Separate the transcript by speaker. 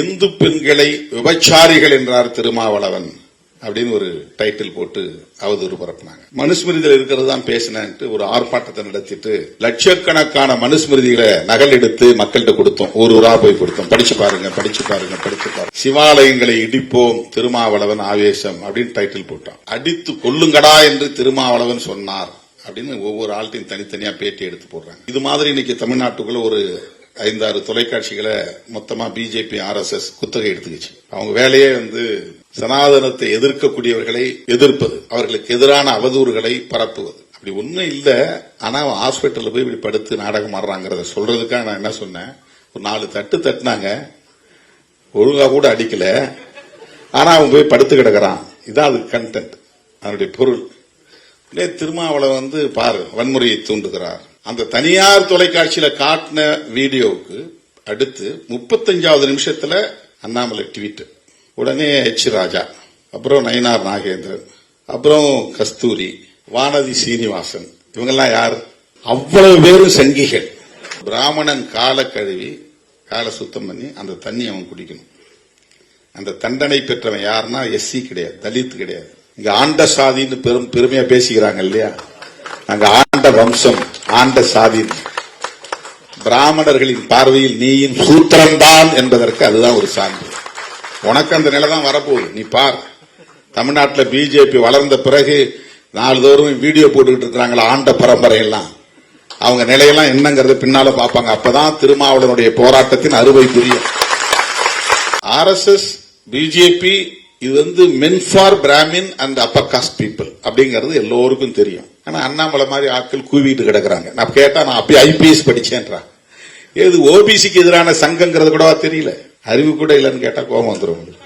Speaker 1: இந்து பெண்களை விபச்சாரிகள் என்றார் திருமாவளவன் அப்படின்னு ஒரு டைட்டில் போட்டு அவதூறு பரப்புனாங்க. மனுஸ்மிருதியில் இருக்கிறது தான் பேசினேன்ட்டு ஒரு ஆர்ப்பாட்டத்தை நடத்திட்டு லட்சக்கணக்கான மனுஸ்மிருதிகளை நகல் எடுத்து மக்கள்கிட்ட கொடுத்தோம். ஒரு ஊரா போய் கொடுத்தோம். படிச்சு பாருங்க படிச்சு பாருங்க படிச்சு பாருங்க. சிவாலயங்களை இடிப்போம் திருமாவளவன் ஆவேசம் அப்படின்னு டைட்டில் போட்டான். அடித்து கொல்லுங்கடா என்று திருமாவளவன் சொன்னார் அப்படின்னு ஒவ்வொரு ஆள்கிட்டையும் தனித்தனியா பேட்டி எடுத்து போடுறாங்க. இது மாதிரி இன்னைக்கு தமிழ்நாட்டுக்குள்ள ஒரு ஐந்தாறு தொலைக்காட்சிகளை மொத்தமா பிஜேபி ஆர்எஸ்எஸ் குத்தகை எடுத்துக்கிச்சு. அவங்க வேலையே வந்து சனாதனத்தை எதிர்க்கக்கூடியவர்களை எதிர்ப்பது அவர்களுக்கு எதிரான அவதூறுகளை பரப்புவது. அப்படி ஒண்ணும் இல்ல ஆனா அவன் ஹாஸ்பிட்டல்ல போய் இப்படி படுத்து நாடகம் ஆடுறாங்கிறத சொல்றதுக்காக நான் என்ன சொன்னேன்? ஒரு நாலு தட்டு தட்டினாங்க. ஒழுங்கா கூட அடிக்கல. ஆனா அவன் போய் படுத்து கிடக்கிறான். இதான் அது கண்டென்ட் அதனுடைய பொருள். திருமாவளவன் வந்து பாரு வன்முறையை தூண்டுகிறார். அந்த தனியார் தொலைக்காட்சியில காட்டின வீடியோவுக்கு அடுத்து முப்பத்தஞ்சாவது நிமிஷத்துல அண்ணாமலை ட்வீட். உடனே ஹெச் ராஜா அப்புறம் நயினார் நாகேந்திரன் அப்புறம் கஸ்தூரி வானதி சீனிவாசன் இவங்கெல்லாம் யார்? அவ்வளவு பேரும் சங்கிகள். பிராமணன் காலை கழுவி காலை சுத்தம் பண்ணி அந்த தண்ணி அவன் குடிக்கணும். அந்த தண்டனை பெற்றவன் யாருன்னா எஸ்சி கிடையாது தலித் கிடையாது. இங்க ஆண்ட சாதின்னு பெரும் பெருமையா பேசிக்கிறாங்க இல்லையா? நாங்க ஆண்ட வம்சம். ஆண்ட சாதி. பிராமணர்களின் பார்வையில் நீயின் சூத்திரம்தான் என்பதற்கு அதுதான் ஒரு சான்று. உனக்கு அந்த நிலை தான் வரப்போகுது. நீ பார். தமிழ்நாட்டில் பிஜேபி வளர்ந்த பிறகு நாள்தோறும் வீடியோ போட்டுக்கிட்டு இருக்கிறாங்களா ஆண்ட பரம்பரையெல்லாம். அவங்க நிலையெல்லாம் என்னங்கிறது பின்னால பார்ப்பாங்க. அப்பதான் திருமாவளவனுடைய போராட்டத்தின் அறுவை புரியும். ஆர்எஸ்எஸ் பிஜேபி இது வந்து men for Brahmin and upper caste people அப்படிங்கிறது எல்லோருக்கும் தெரியும். ஆனா அண்ணாமலை மாதிரி ஆட்கள் கூவிட்டு கிடக்குறாங்க. நான் கேட்டா நான் அப்பயே ஐபிஎஸ் படிச்சேன்றான் இது ஓபிசிக்கு எதிரான சங்கங்கிறது கூடவா தெரியல? அறிவு கூட இல்லைன்னு கேட்டா கோபம் வந்துடும் உங்களுக்கு.